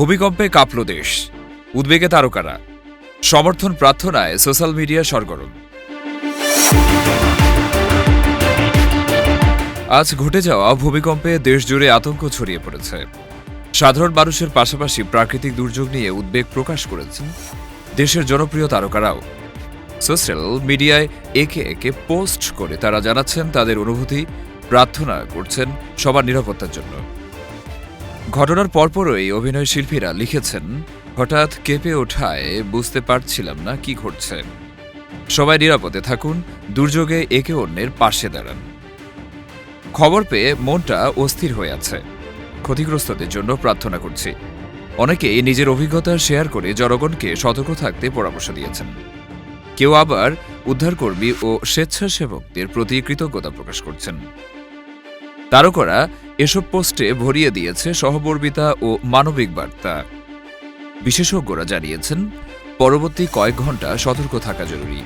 ভূমিকম্পে কাঁপল দেশ। উদ্বেগে তারকারা। সমর্থন প্রার্থনায় সোশ্যাল মিডিয়া সরগরম। আজ ঘটে যাওয়া ভূমিকম্পে দেশজুড়ে আতঙ্ক ছড়িয়ে পড়েছে। সাধারণ মানুষের পাশাপাশি প্রাকৃতিক দুর্যোগ নিয়ে উদ্বেগ প্রকাশ করেছেন দেশের জনপ্রিয় তারকারাও। সোশ্যাল মিডিয়ায় একে একে পোস্ট করে তারা জানাচ্ছেন তাদের অনুভূতি, প্রার্থনা করছেন সবার নিরাপত্তার জন্য। ঘটনার পরপরই অভিনয় শিল্পীরা লিখেছেন, হঠাৎ কেঁপে ওঠায়, বুঝতে পারছিলাম না কি ঘটছে। সবাই নিরাপদে থাকুন, দুর্যোগে একে অন্যের পাশে দাঁড়ান। খবর পেয়ে মনটা অস্থির হয়ে আছে। ক্ষতিগ্রস্তদের জন্য প্রার্থনা করছি। অনেকেই নিজের অভিজ্ঞতা শেয়ার করে জনগণকে সতর্ক থাকতে পরামর্শ দিয়েছেন। কেউ আবার উদ্ধারকর্মী ও স্বেচ্ছাসেবকদের প্রতি কৃতজ্ঞতা প্রকাশ করছেন। তারকরা এসব পোস্টে ভরিয়ে দিয়েছে সহবর্মিতা ও মানবিক বার্তা। বিশেষজ্ঞরা জানিয়েছেন, পরবর্তী কয়েক ঘণ্টা সতর্ক থাকা জরুরি,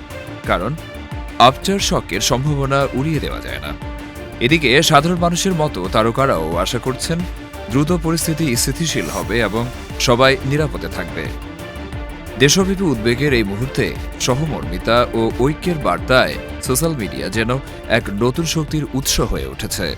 কারণ আফটার শকের সম্ভাবনা উড়িয়ে দেওয়া যায় না। এদিকে সাধারণ মানুষের মতো তারকারাও আশা করছেন, দ্রুত পরিস্থিতি স্থিতিশীল হবে এবং সবাই নিরাপদে থাকবে। দেশব্যাপী উদ্বেগের এই মুহূর্তে সহমর্মিতা ও ঐক্যের বার্তায় সোশ্যাল মিডিয়া যেন এক নতুন শক্তির উৎস হয়ে উঠেছে।